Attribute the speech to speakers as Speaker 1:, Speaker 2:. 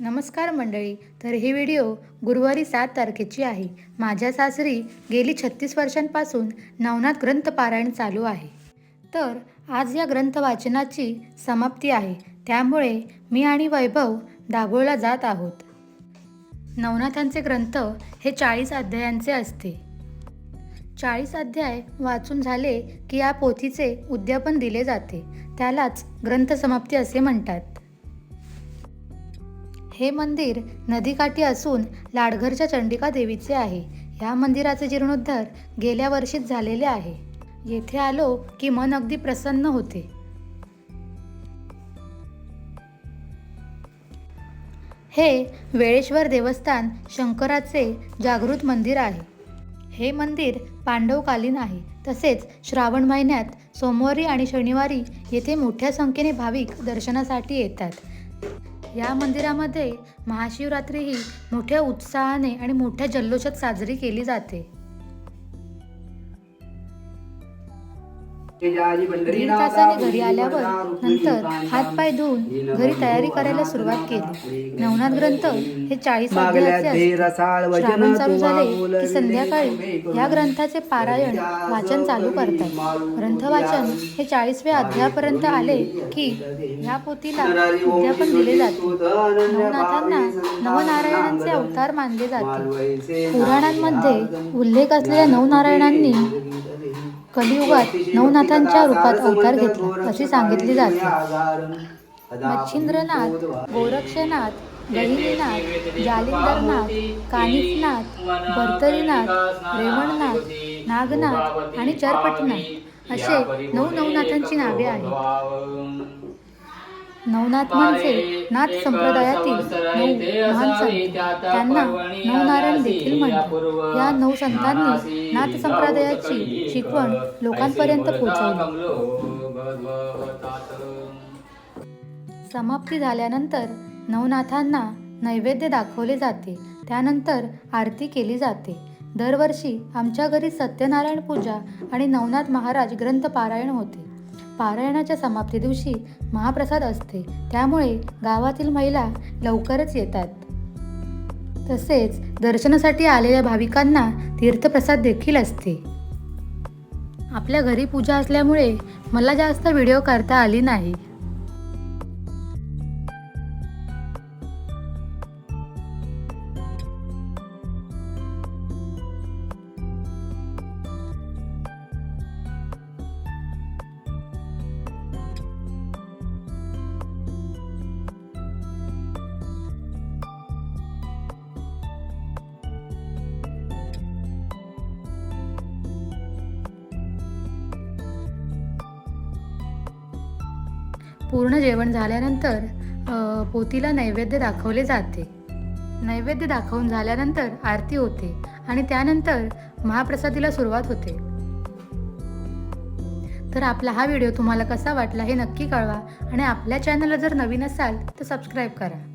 Speaker 1: नमस्कार मंडळी तर ही व्हिडिओ गुरुवारी सात तारखेची आहे. माझ्या सासरी गेली छत्तीस वर्षांपासून नवनाथ ग्रंथ पारायण चालू आहे. तर आज या ग्रंथ वाचनाची समाप्ती आहे. त्यामुळे मी आणि वैभव दाभोळला जात आहोत. नवनाथांचे ग्रंथ हे चाळीस अध्यायांचे असते. चाळीस अध्याय वाचून झाले की या पोथीचे उद्यापन दिले जाते. त्यालाच ग्रंथसमाप्ती असे म्हणतात. हे मंदिर नदीकाठी असून लाडघरच्या चंडिका देवीचे आहे. या मंदिराचे जीर्णोद्धार गेल्या वर्षीच झालेले आहे. येथे आलो की मन अगदी प्रसन्न होते. हे वेळेश्वर देवस्थान शंकराचे जागृत मंदिर आहे. हे मंदिर पांडवकालीन आहे. तसेच श्रावण महिन्यात सोमवारी आणि शनिवारी येथे मोठ्या संख्येने भाविक दर्शनासाठी येतात. या मंदिरामध्ये महाशिवरात्री ही मोठ्या उत्साहाने आणि मोठ्या जल्लोषात साजरी केली जाते. दीड तासाने घरी आल्यावर नंतर हातपाय धुवून घरी तयारी करायला सुरुवात केली. नवनाथ ग्रंथ हे चाळीस श्रावण चालू झाले की संध्याकाळी या ग्रंथाचे पारायण वाचन चालू करतात. ग्रंथ वाचन हे चाळीसव्या अध्यायापर्यंत आले की या पोथीला उद्यापन दिले जाते. नवनाथांना नवनारायणांचे अवतार मानले जाते. पुराणांमध्ये उल्लेख असलेल्या नवनारायणांनी कलियुगात नवनाथांच्या रूपात अवतार घेतला असे सांगितले जाते. मच्छिंद्रनाथ गोरक्षनाथ गहिनीनाथ जालिंदरनाथ कानिफनाथ भर्तरीनाथ रेवणनाथ नागनाथ आणि चरपटनाथ असे नऊ नवनाथांची नावे आहेत. नवनाथ म्हणजे नाथ संप्रदायातील नऊ महान संत. त्यांना नवनारायण देखील म्हणतात. या नऊ संतांनी नाथ संप्रदायाची शिकवण लोकांपर्यंत पोहोचवली. समाप्ती झाल्यानंतर नवनाथांना नैवेद्य दाखवले जाते. त्यानंतर आरती केली जाते. दरवर्षी आमच्या घरी सत्यनारायण पूजा आणि नवनाथ महाराज ग्रंथ पारायण होते. पारायणाच्या समाप्ती दिवशी महाप्रसाद असते. त्यामुळे गावातील महिला लवकरच येतात. तसेच दर्शनासाठी आलेल्या भाविकांना तीर्थप्रसाद देखील असते. आपल्या घरी पूजा असल्यामुळे मला जास्त व्हिडिओ करता आली नाही. पूर्ण जेवण झाल्यानंतर पोतीला नैवेद्य दाखवले जाते. नैवेद्य दाखवून झाल्यानंतर आरती होते आणि त्यानंतर महाप्रसादीला सुरुवात होते. तर आपला हा व्हिडिओ तुम्हाला कसा वाटला हे नक्की कळवा आणि आपल्या चॅनलला जर नवीन असाल तर सबस्क्राईब करा.